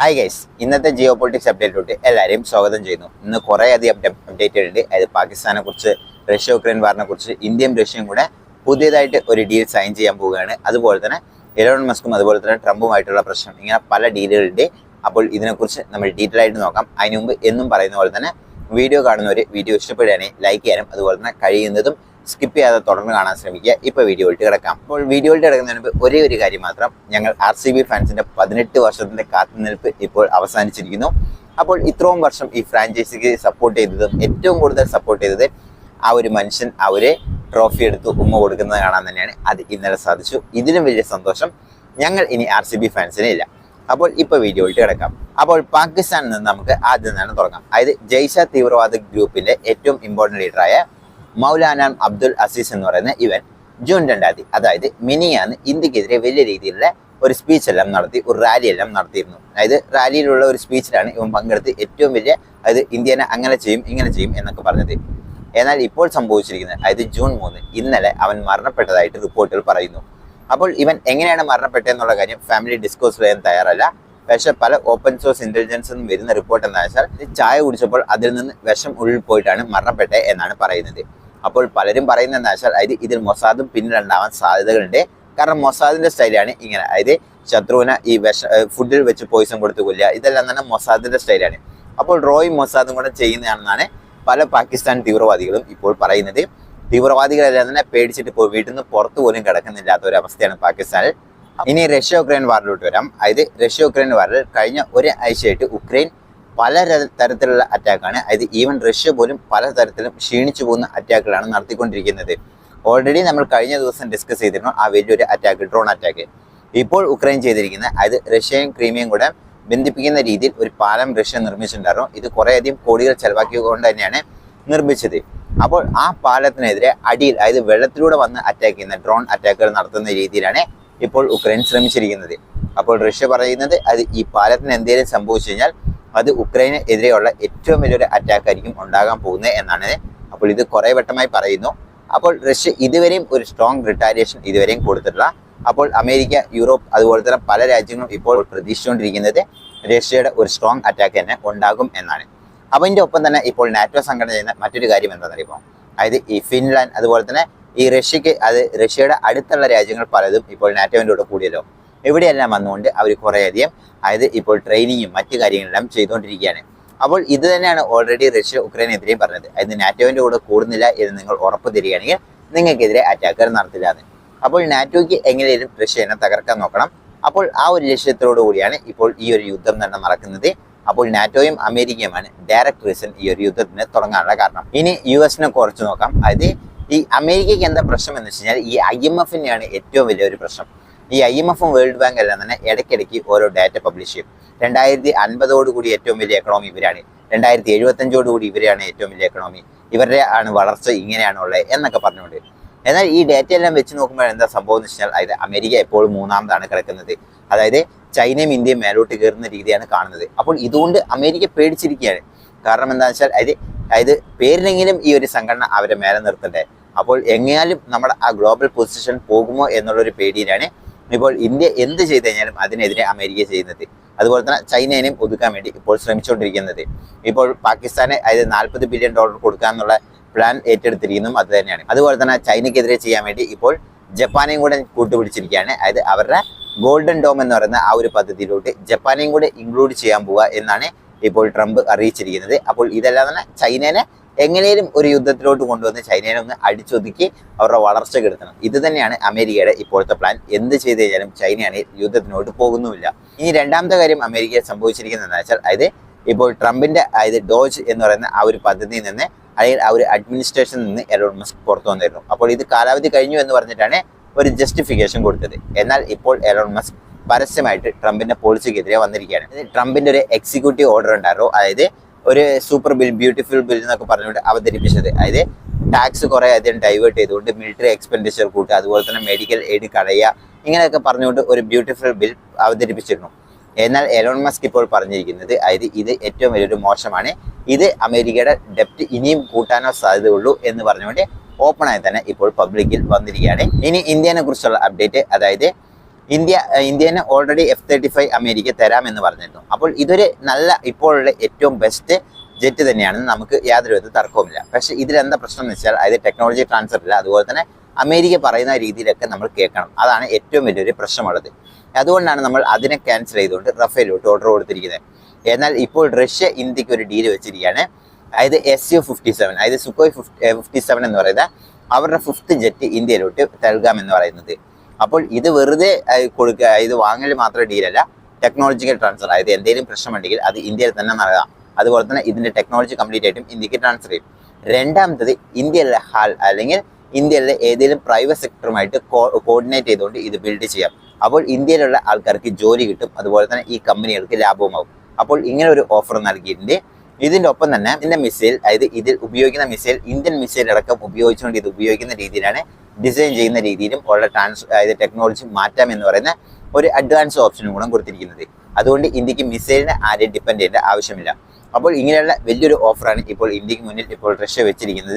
Hi guys ഇന്നത്തെ Jio politics അപ്ഡേറ്റിലോട്ട് എല്ലാവരെയും സ്വാഗതം ചെയ്യുന്നു. ഇന്ന് കുറേ അധികം അപ്ഡേറ്റ് ഉണ്ട് അതായത് പാകിസ്ഥാനെ കുറിച്ച് റഷ്യ ഉക്രൈൻ വാറിനെ കുറിച്ച് ഇന്ത്യയും റഷ്യയും കൂടെ പുതിയതായിട്ട് ഒരു ഡീൽ സൈൻ ചെയ്യാൻ പോവുകയാണ്. അതുപോലെ തന്നെ എലോൺ മസ്കും അതുപോലെ തന്നെ ട്രംപുമായിട്ടുള്ള പ്രശ്നം. ഇങ്ങനെ പല ഡീലുകളുണ്ട് അപ്പോൾ ഇതിനെക്കുറിച്ച് നമ്മൾ ഡീറ്റെയിൽ ആയിട്ട് നോക്കാം. അതിനുമുമ്പ് എന്നും പറയുന്ന പോലെ തന്നെ വീഡിയോ കാണുന്നവർ വീഡിയോ ഇഷ്ടപ്പെടുകയാണെങ്കിൽ ലൈക്ക് ചെയ്യാനും അതുപോലെ തന്നെ കഴിയുന്നതും സ്കിപ്പ് ചെയ്യാതെ തുടർന്ന് കാണാൻ ശ്രമിക്കുക. ഇപ്പോൾ ഇട്ട് കിടക്കാം. അപ്പോൾ വീഡിയോ ഇട്ട് കിടക്കുന്നതിന് മുമ്പ് ഒരേ ഒരു കാര്യം മാത്രം ഞങ്ങൾ ആർ സി ബി ഫാൻസിന്റെ പതിനെട്ട് വർഷത്തിന്റെ കാത്തുനിൽപ്പ് ഇപ്പോൾ അവസാനിച്ചിരിക്കുന്നു. അപ്പോൾ ഇത്രയും വർഷം ഈ ഫ്രാഞ്ചൈസിക്ക് സപ്പോർട്ട് ചെയ്തതും ഏറ്റവും കൂടുതൽ സപ്പോർട്ട് ചെയ്തത് ആ ഒരു മനുഷ്യൻ അവരെ ട്രോഫി എടുത്ത് ഉമ്മ കൊടുക്കുന്നത് കാണാൻ തന്നെയാണ്. അത് ഇന്നലെ സാധിച്ചു. ഇതിലും വലിയ സന്തോഷം ഞങ്ങൾ ഇനി ആർ സി ബി ഫാൻസിനെ ഇല്ല. അപ്പോൾ ഇപ്പൊ ഇട്ട് കിടക്കാം. അപ്പോൾ പാകിസ്ഥാനിൽ നിന്ന് നമുക്ക് ആദ്യം തന്നെ തുടങ്ങാം. അതായത് ജയ്ഷ തീവ്രവാദ ഗ്രൂപ്പിന്റെ ഏറ്റവും ഇമ്പോർട്ടന്റ് ലീഡറായ മൗലാന അബ്ദുൽ അസീസ് എന്ന് പറയുന്ന ഇവൻ ജൂൺ രണ്ടാം തീയതി അതായത് മിനിയാന്ന് ഇന്ത്യക്കെതിരെ വലിയ രീതിയിലുള്ള ഒരു സ്പീച്ച് എല്ലാം നടത്തി ഒരു റാലി എല്ലാം നടത്തിയിരുന്നു. അതായത് റാലിയിലുള്ള ഒരു സ്പീച്ചിലാണ് ഇവൻ പങ്കെടുത്ത് ഏറ്റവും വലിയ അതായത് ഇന്ത്യനെ അങ്ങനെ ചെയ്യും ഇങ്ങനെ ചെയ്യും എന്നൊക്കെ പറഞ്ഞത്. എന്നാൽ ഇപ്പോൾ സംഭവിച്ചിരിക്കുന്നത് അതായത് ജൂൺ മൂന്ന് ഇന്നലെ അവൻ മരണപ്പെട്ടതായിട്ട് റിപ്പോർട്ടുകൾ പറയുന്നു. അപ്പോൾ ഇവൻ എങ്ങനെയാണ് മരണപ്പെട്ടതെന്നുള്ള കാര്യം ഫാമിലി ഡിസ്കോസ് ചെയ്യാൻ തയ്യാറല്ല. പക്ഷേ പല ഓപ്പൺ സോഴ്സ് ഇന്റലിജൻസ് നിന്നും വരുന്ന റിപ്പോർട്ട് എന്താ വെച്ചാൽ ചായ കുടിച്ചപ്പോൾ അതിൽ നിന്ന് വിഷം ഉള്ളിൽ പോയിട്ടാണ് മരണപ്പെട്ടത് എന്നാണ് പറയുന്നത്. അപ്പോൾ പലരും പറയുന്നത് എന്താ വെച്ചാൽ അതായത് ഇതിൽ മൊസാദും പിന്നിലുണ്ടാവാൻ സാധ്യതകളുണ്ട്. കാരണം മൊസാദിന്റെ സ്റ്റൈലാണ് ഇങ്ങനെ. അതായത് ശത്രുവിനെ ഈ വിഷ ഫുഡിൽ വെച്ച് പോയിസൺ കൊടുത്ത് കൊല്ലുക. ഇതെല്ലാം തന്നെ മൊസാദിന്റെ സ്റ്റൈലാണ്. അപ്പോൾ റോയും മൊസാദും കൂടെ ചെയ്യുന്നതാണെന്നാണ് പല പാകിസ്ഥാൻ തീവ്രവാദികളും ഇപ്പോൾ പറയുന്നത്. തീവ്രവാദികളെല്ലാം തന്നെ പേടിച്ചിട്ട് പോയി വീട്ടിൽ നിന്ന് പുറത്തു പോലും കിടക്കുന്നില്ലാത്ത ഒരു അവസ്ഥയാണ് പാകിസ്ഥാനിൽ. ഇനി റഷ്യ ഉക്രൈൻ വാറിലോട്ട് വരാം. അതായത് റഷ്യ ഉക്രൈൻ വാറിൽ കഴിഞ്ഞ ഒരു ആഴ്ചയായിട്ട് ഉക്രൈൻ പല തരത്തിലുള്ള അറ്റാക്കാണ് അതായത് ഈവൻ റഷ്യ പോലും പല തരത്തിലും ക്ഷീണിച്ചു പോകുന്ന അറ്റാക്കുകളാണ് നടത്തിക്കൊണ്ടിരിക്കുന്നത്. ഓൾറെഡി നമ്മൾ കഴിഞ്ഞ ദിവസം ഡിസ്കസ് ചെയ്തിരുന്നു ആ വലിയൊരു അറ്റാക്ക് ഡ്രോൺ അറ്റാക്ക് ഇപ്പോൾ ഉക്രൈൻ ചെയ്തിരിക്കുന്ന അതായത് റഷ്യയും ക്രീമിയയും കൂടെ ബന്ധിപ്പിക്കുന്ന രീതിയിൽ ഒരു പാലം റഷ്യ നിർമ്മിച്ചിട്ടുണ്ടായിരുന്നു. ഇത് കുറേയധികം കോടികൾ ചെലവാക്കിയതുകൊണ്ട് തന്നെയാണ് നിർമ്മിച്ചത്. അപ്പോൾ ആ പാലത്തിനെതിരെ അടിയിൽ അതായത് വെള്ളത്തിലൂടെ വന്ന് അറ്റാക്ക് ചെയ്യുന്ന ഡ്രോൺ അറ്റാക്കുകൾ നടത്തുന്ന രീതിയിലാണ് ഇപ്പോൾ ഉക്രൈൻ ശ്രമിച്ചിരിക്കുന്നത്. അപ്പോൾ റഷ്യ പറയുന്നത് അത് ഈ പാലത്തിന് എന്തെങ്കിലും സംഭവിച്ചു കഴിഞ്ഞാൽ അത് ഉക്രൈന് എതിരെയുള്ള ഏറ്റവും വലിയൊരു അറ്റാക്ക് ആയിരിക്കും ഉണ്ടാകാൻ പോകുന്നത് എന്നാണ്. അപ്പോൾ ഇത് കുറേ വട്ടമായി പറയുന്നു. അപ്പോൾ റഷ്യ ഇതുവരെയും ഒരു സ്ട്രോങ് റിട്ടാലിയേഷൻ ഇതുവരെയും കൊടുത്തിട്ടില്ല. അപ്പോൾ അമേരിക്ക യൂറോപ്പ് അതുപോലെ തന്നെ പല രാജ്യങ്ങളും ഇപ്പോൾ പ്രതീക്ഷിച്ചുകൊണ്ടിരിക്കുന്നത് റഷ്യയുടെ ഒരു സ്ട്രോങ് അറ്റാക്ക് തന്നെ ഉണ്ടാകും എന്നാണ്. അപ്പോൾ ഇതിന്റെ ഒപ്പം തന്നെ ഇപ്പോൾ നാറ്റോ സംഘടന ചെയ്യുന്ന മറ്റൊരു കാര്യം എന്താണെന്നറിയുമോ? അതായത് ഈ ഫിൻലാൻഡ് അതുപോലെ തന്നെ ഈ റഷ്യക്ക് അത് റഷ്യയുടെ അടുത്തുള്ള രാജ്യങ്ങൾ പലതും ഇപ്പോൾ നാറ്റോവിന്റെ കൂടെ കൂടിയല്ലോ. ഇവിടെയെല്ലാം വന്നുകൊണ്ട് അവർ കുറേയധികം അതായത് ഇപ്പോൾ ട്രെയിനിങ്ങും മറ്റു കാര്യങ്ങളെല്ലാം ചെയ്തുകൊണ്ടിരിക്കുകയാണ്. അപ്പോൾ ഇത് തന്നെയാണ് ഓൾറെഡി റഷ്യ ഉക്രൈനെതിരെയും പറഞ്ഞത്. അതായത് നാറ്റോവിന്റെ കൂടെ കൂടുന്നില്ല എന്ന് നിങ്ങൾ ഉറപ്പ് തരികയാണെങ്കിൽ നിങ്ങൾക്കെതിരെ അറ്റാക്കർ നടത്തില്ല എന്ന് അപ്പോൾ നാറ്റോയ്ക്ക് എങ്ങനെയും റഷ്യനെ തകർക്കാൻ നോക്കണം. അപ്പോൾ ആ ഒരു ലക്ഷ്യത്തോടു കൂടിയാണ് ഇപ്പോൾ ഈ ഒരു യുദ്ധം തന്നെ നടക്കുന്നത്. അപ്പോൾ നാറ്റോയും അമേരിക്കയുമാണ് ഡയറക്ട് റീസൺ ഈ ഒരു യുദ്ധത്തിന് തുടങ്ങാനുള്ള കാരണം. ഇനി യു എസിനെ കുറച്ച് നോക്കാം. അതായത് ഈ അമേരിക്കയ്ക്ക് എന്താ പ്രശ്നം എന്ന് വെച്ച് കഴിഞ്ഞാൽ ഈ ഐ എം എഫിനെയാണ് ഏറ്റവും വലിയൊരു പ്രശ്നം. ഈ ഐ എം എഫും വേൾഡ് ബാങ്ക് എല്ലാം തന്നെ ഇടയ്ക്കിടയ്ക്ക് ഓരോ ഡാറ്റ പബ്ലിഷ് ചെയ്യും. രണ്ടായിരത്തി അൻപതോട് കൂടി ഏറ്റവും വലിയ എക്കണോമി ഇവരാണ്. രണ്ടായിരത്തി എഴുപത്തഞ്ചോടുകൂടി ഇവരാണ് ഏറ്റവും വലിയ എക്കണോമി ഇവരുടെ ആണ് വളർച്ച ഇങ്ങനെയാണുള്ളത് എന്നൊക്കെ പറഞ്ഞുകൊണ്ട്. എന്നാൽ ഈ ഡാറ്റ എല്ലാം വെച്ച് നോക്കുമ്പോൾ എന്താ സംഭവം എന്ന് വെച്ചാൽ അതായത് അമേരിക്ക എപ്പോഴും മൂന്നാമതാണ് കിടക്കുന്നത്. അതായത് ചൈനയും ഇന്ത്യയും മേലോട്ട് കയറുന്ന രീതിയാണ് കാണുന്നത്. അപ്പോൾ ഇതുകൊണ്ട് അമേരിക്ക പേടിച്ചിരിക്കുകയാണ്. കാരണം എന്താണെന്ന് വെച്ചാൽ അതായത് അതായത് പേരിനെങ്കിലും ഈ ഒരു സംഘടന അവരെ മേലെ നിർത്തണ്ടേ? അപ്പോൾ എങ്ങനെയാലും നമ്മുടെ ആ ഗ്ലോബൽ പൊസിഷൻ പോകുമോ എന്നുള്ളൊരു പേടിയിലാണ് ഇപ്പോൾ ഇന്ത്യ എന്ത് ചെയ്തു കഴിഞ്ഞാലും അതിനെതിരെ അമേരിക്ക ചെയ്യുന്നത്. അതുപോലെ തന്നെ ചൈനേനെയും ഒതുക്കാൻ വേണ്ടി ഇപ്പോൾ ശ്രമിച്ചുകൊണ്ടിരിക്കുന്നത്. ഇപ്പോൾ പാകിസ്ഥാനെ അതായത് നാൽപ്പത് ബില്യൺ ഡോളർ കൊടുക്കാന്നുള്ള പ്ലാൻ ഏറ്റെടുത്തിരിക്കുന്നതും അത് തന്നെയാണ്. അതുപോലെ തന്നെ ചൈനയ്ക്കെതിരെ ചെയ്യാൻ വേണ്ടി ഇപ്പോൾ ജപ്പാനെയും കൂടെ കൂട്ടുപിടിച്ചിരിക്കുകയാണ്. അതായത് അവരുടെ ഗോൾഡൻ ഡോം എന്ന് പറയുന്ന ആ ഒരു പദ്ധതിയിലോട്ട് ജപ്പാനെയും കൂടെ ഇൻക്ലൂഡ് ചെയ്യാൻ പോവുക എന്നാണ് ഇപ്പോൾ ട്രംപ് അറിയിച്ചിരിക്കുന്നത്. അപ്പോൾ ഇതെല്ലാം തന്നെ ചൈനനെ എങ്ങനെയും ഒരു യുദ്ധത്തിലോട്ട് കൊണ്ടുവന്ന് ചൈനയെ ഒന്ന് അടിച്ചൊതുക്കി അവരുടെ വളർച്ച കെടുത്തണം ഇത് തന്നെയാണ് അമേരിക്കയുടെ ഇപ്പോഴത്തെ പ്ലാൻ എന്ത് ചെയ്തു കഴിഞ്ഞാലും ചൈനയാണ് യുദ്ധത്തിനോട്ട് പോകുന്നുമില്ല. ഇനി രണ്ടാമത്തെ കാര്യം അമേരിക്കയെ സംഭവിച്ചിരിക്കുന്നത് എന്താ വെച്ചാൽ അതായത് ഇപ്പോൾ ട്രംപിന്റെ അതായത് ഡോജ് എന്ന് പറയുന്ന ആ ഒരു പദ്ധതിയിൽ നിന്ന് അല്ലെങ്കിൽ ആ ഒരു അഡ്മിനിസ്ട്രേഷനിൽ നിന്ന് എലോൺ മസ്ക് പുറത്തു വന്നിരുന്നു. അപ്പോൾ ഇത് കാലാവധി കഴിഞ്ഞു എന്ന് പറഞ്ഞിട്ടാണ് ഒരു ജസ്റ്റിഫിക്കേഷൻ കൊടുത്തത്. എന്നാൽ ഇപ്പോൾ എലോൺ മസ്ക് പരസ്യമായിട്ട് ട്രംപിന്റെ പോളിസിക്കെതിരെ വന്നിരിക്കുകയാണ്. ട്രംപിന്റെ ഒരു എക്സിക്യൂട്ടീവ് ഓർഡർ ഉണ്ടായിരുന്നു. അതായത് ഒരു സൂപ്പർ ബിൽ ബ്യൂട്ടിഫുൾ ബിൽ എന്നൊക്കെ പറഞ്ഞുകൊണ്ട് അവതരിപ്പിച്ചത്. അതായത് ടാക്സ് കുറേ അധികം ഡൈവേർട്ട് ചെയ്തുകൊണ്ട് മിലിറ്ററി എക്സ്പെൻഡിച്ചർ കൂട്ടുക അതുപോലെ തന്നെ മെഡിക്കൽ എയ്ഡ് കളയുക ഇങ്ങനെയൊക്കെ പറഞ്ഞുകൊണ്ട് ഒരു ബ്യൂട്ടിഫുൾ ബിൽ അവതരിപ്പിച്ചിരുന്നു. എന്നാൽ എലോൺ മസ്ക് ഇപ്പോൾ പറഞ്ഞിരിക്കുന്നത് അതായത് ഇത് ഏറ്റവും വലിയൊരു മോശമാണ്. ഇത് അമേരിക്കയുടെ ഡെപ്റ്റ് ഇനിയും കൂട്ടാനോ സാധ്യതയുള്ളൂ എന്ന് പറഞ്ഞുകൊണ്ട് ഓപ്പണായി തന്നെ ഇപ്പോൾ പബ്ലിക്കിൽ വന്നിരിക്കുകയാണ്. ഇനി ഇന്ത്യനെ കുറിച്ചുള്ള അപ്ഡേറ്റ് അതായത് India Indian already F thirty five America തരാമെന്ന് പറഞ്ഞിരുന്നു. അപ്പോൾ ഇതൊരു നല്ല ഇപ്പോഴുള്ള ഏറ്റവും ബെസ്റ്റ് ജെറ്റ് തന്നെയാണെന്ന് നമുക്ക് യാതൊരു വിധ തർക്കവുമില്ല. പക്ഷേ ഇതിലെന്താ പ്രശ്നം എന്ന് വെച്ചാൽ അതായത് ടെക്നോളജി ട്രാൻസ്ഫർ ഇല്ല. അതുപോലെ തന്നെ അമേരിക്ക പറയുന്ന രീതിയിലൊക്കെ നമ്മൾ കേൾക്കണം. അതാണ് ഏറ്റവും വലിയൊരു പ്രശ്നമുള്ളത്. അതുകൊണ്ടാണ് നമ്മൾ അതിനെ ക്യാൻസൽ ചെയ്തുകൊണ്ട് റഫേലോട്ട് ഓർഡർ കൊടുത്തിരിക്കുന്നത്. എന്നാൽ ഇപ്പോൾ റഷ്യ ഇന്ത്യയ്ക്ക് ഒരു ഡീൽ വെച്ചിരിക്കുകയാണ്. അതായത് എസ് യു ഫിഫ്റ്റി സെവൻ അതായത് സുക്കോയ് ഫിഫ്റ്റി സെവൻ എന്ന് പറയുന്ന അവരുടെ ഫിഫ്ത്ത് ജെറ്റ് ഇന്ത്യയിലോട്ട് നൽകാമെന്ന് പറയുന്നത്. അപ്പോൾ ഇത് വെറുതെ കൊടുക്കുക ഇത് വാങ്ങൽ മാത്രം ഡീലല്ല ടെക്നോളജിക്കൽ ട്രാൻസ്ഫർ അതായത് എന്തെങ്കിലും പ്രശ്നമുണ്ടെങ്കിൽ അത് ഇന്ത്യയിൽ തന്നെ നടക്കാം. അതുപോലെ തന്നെ ഇതിന്റെ ടെക്നോളജി കംപ്ലീറ്റ് ആയിട്ടും ഇന്ത്യയ്ക്ക് ട്രാൻസ്ഫർ ചെയ്യും. രണ്ടാമത്തത് ഇന്ത്യയിലെ ഹാൾ അല്ലെങ്കിൽ ഇന്ത്യയിലെ ഏതെങ്കിലും പ്രൈവറ്റ് സെക്ടറുമായിട്ട് കോർഡിനേറ്റ് ചെയ്തുകൊണ്ട് ഇത് ബിൽഡ് ചെയ്യാം. അപ്പോൾ ഇന്ത്യയിലുള്ള ആൾക്കാർക്ക് ജോലി കിട്ടും. അതുപോലെ തന്നെ ഈ കമ്പനികൾക്ക് ലാഭവുമാകും അപ്പോൾ ഇങ്ങനെ ഒരു ഓഫർ നൽകിയിട്ടുണ്ട്. ഇതിന്റെ ഒപ്പം തന്നെ ഇതിന്റെ മിസൈൽ അതായത് ഇതിൽ ഉപയോഗിക്കുന്ന മിസൈൽ ഇന്ത്യൻ മിസൈൽ അടക്കം ഉപയോഗിച്ചുകൊണ്ട് ഇത് ഉപയോഗിക്കുന്ന രീതിയിലാണ് ഡിസൈൻ ചെയ്യുന്ന രീതിയിലും ഉള്ള ട്രാൻസ് അതായത് ടെക്നോളജി മാറ്റാം എന്ന് പറയുന്ന ഒരു അഡ്വാൻസ് ഓപ്ഷനും കൂടെ കൊടുത്തിരിക്കുന്നത്. അതുകൊണ്ട് ഇന്ത്യയ്ക്ക് മിസൈലിനെ ആരെയും ഡിപ്പെൻഡ് ചെയ്യേണ്ട ആവശ്യമില്ല. അപ്പോൾ ഇങ്ങനെയുള്ള വലിയൊരു ഓഫറാണ് ഇപ്പോൾ ഇന്ത്യയ്ക്ക് മുന്നിൽ ഇപ്പോൾ റഷ്യ വെച്ചിരിക്കുന്നത്.